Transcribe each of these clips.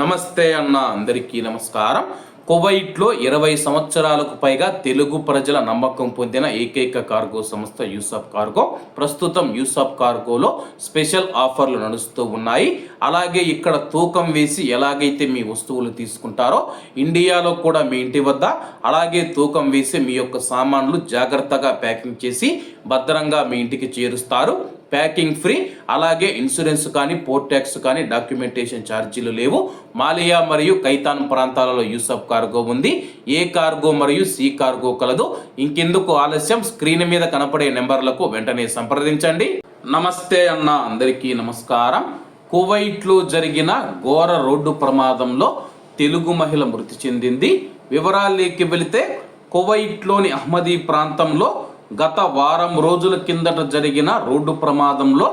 నమస్తే అన్న అందరికీ నమస్కారం. కువైట్లో ఇరవై సంవత్సరాలకు పైగా తెలుగు ప్రజల నమ్మకం పొందిన ఏకైక కార్గో సంస్థ యూసఫ్ కార్గో. ప్రస్తుతం యూసఫ్ కార్గోలో స్పెషల్ ఆఫర్లు నడుస్తూ ఉన్నాయి. అలాగే ఇక్కడ తూకం వేసి ఎలాగైతే మీ వస్తువులు తీసుకుంటారో ఇండియాలో కూడా మీ ఇంటి వద్ద అలాగే తూకం వేసి మీ యొక్క సామాన్లు జాగ్రత్తగా ప్యాకింగ్ చేసి భద్రంగా మీ ఇంటికి చేరుస్తారు. ప్యాకింగ్ ఫ్రీ అలాగే ఇన్సూరెన్స్ కానీ పోర్ట్ ట్యాక్స్ కానీ డాక్యుమెంటేషన్ ఛార్జీలు లేవు. మాలియా మరియు కైతాన్ ప్రాంతాలలో యూసఫ్ కార్గో ఉంది. ఏ కార్గో మరియు సి కార్గో కలదు. ఇంకెందుకు ఆలస్యం? స్క్రీన్ మీద కనపడే నెంబర్లకు వెంటనే సంప్రదించండి. నమస్తే అన్న అందరికీ నమస్కారం. కువైట్లో జరిగిన ఘోర రోడ్డు ప్రమాదంలో తెలుగు మహిళ మృతి చెందింది. వివరాల్లోకి వెళితే కువైట్లోని అహ్మదీ ప్రాంతంలో గత వారం రోజుల కిందట జరిగిన రోడ్డు ప్రమాదంలో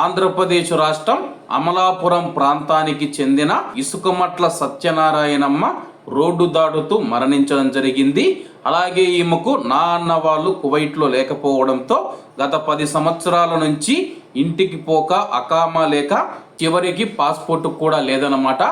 ఆంధ్రప్రదేశ్ రాష్ట్రం అమలాపురం ప్రాంతానికి చెందిన ఇసుకమట్ల సత్యనారాయణమ్మ రోడ్డు దాటుతూ మరణించడం జరిగింది. అలాగే ఈమెకు నా అన్న వాళ్ళు కువైట్లో లేకపోవడంతో గత పది సంవత్సరాల నుంచి ఇంటికి పోక అకామా లేక చివరికి పాస్పోర్ట్ కూడా లేదన్నమాట.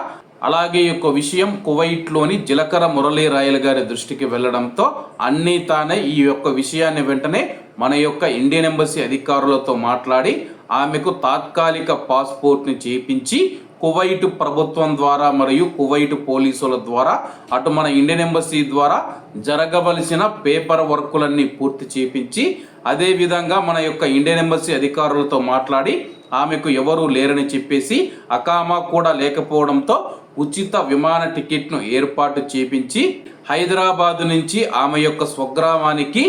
అలాగే ఈ యొక్క విషయం కువైట్లోని జిలకర మురళీ రాయల్ గారి దృష్టికి వెళ్ళడంతో అన్నీ తానే ఈ యొక్క విషయాన్ని వెంటనే మన యొక్క ఇండియన్ ఎంబసీ అధికారులతో మాట్లాడి ఆమెకు తాత్కాలిక పాస్పోర్ట్ని చేపించి కువైట్ ప్రభుత్వం ద్వారా మరియు కువైట్ పోలీసుల ద్వారా అటు మన ఇండియన్ ఎంబసీ ద్వారా జరగవలసిన పేపర్ వర్కులన్నీ పూర్తి చేపించి అదేవిధంగా మన యొక్క ఇండియన్ ఎంబసీ అధికారులతో మాట్లాడి ఆమెకు ఎవరూ లేరని చెప్పేసి అకామా కూడా లేకపోవడంతో ఉచిత విమాన టికెట్ను ఏర్పాటు చేపించి హైదరాబాద్ నుంచి ఆమె యొక్క స్వగ్రామానికి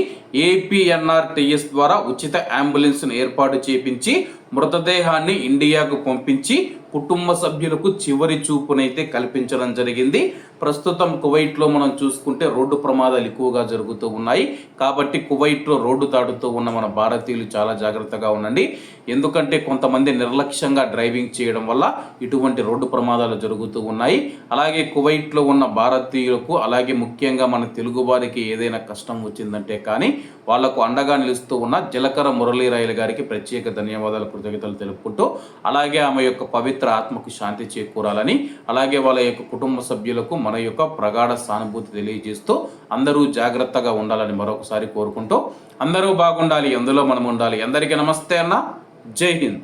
ఏపీఎన్ఆర్టీఎస్ ద్వారా ఉచిత అంబులెన్స్ను ఏర్పాటు చేపించి మృతదేహాన్ని ఇండియాకు పంపించి కుటుంబ సభ్యులకు చివరి చూపునైతే కల్పించడం జరిగింది. ప్రస్తుతం కువైట్లో మనం చూసుకుంటే రోడ్డు ప్రమాదాలు ఎక్కువగా జరుగుతూ ఉన్నాయి. కాబట్టి కువైట్లో రోడ్డు దాటుతూ ఉన్న మన భారతీయులు చాలా జాగ్రత్తగా ఉండండి. ఎందుకంటే కొంతమంది నిర్లక్ష్యంగా డ్రైవింగ్ చేయడం వల్ల ఇటువంటి రోడ్డు ప్రమాదాలు జరుగుతూ ఉన్నాయి. అలాగే కువైట్లో ఉన్న భారతీయులకు అలాగే ముఖ్యంగా మన తెలుగు వారికి ఏదైనా కష్టం వచ్చిందంటే కానీ వాళ్ళకు అండగా నిలుస్తూ ఉన్న జలకర మురళీరాయలు గారికి ప్రత్యేక ధన్యవాదాలు కృతజ్ఞతలు తెలుపుకుంటూ అలాగే ఆమె యొక్క పవిత్ర ఆత్మకు శాంతి చేకూరాలని అలాగే వాళ్ళ యొక్క కుటుంబ సభ్యులకు మన యొక్క ప్రగాఢ సానుభూతి తెలియజేస్తూ అందరూ జాగ్రత్తగా ఉండాలని మరొకసారి కోరుకుంటూ అందరూ బాగుండాలి అందులో మనం ఉండాలి. అందరికీ నమస్తే అన్న. జై హింద్.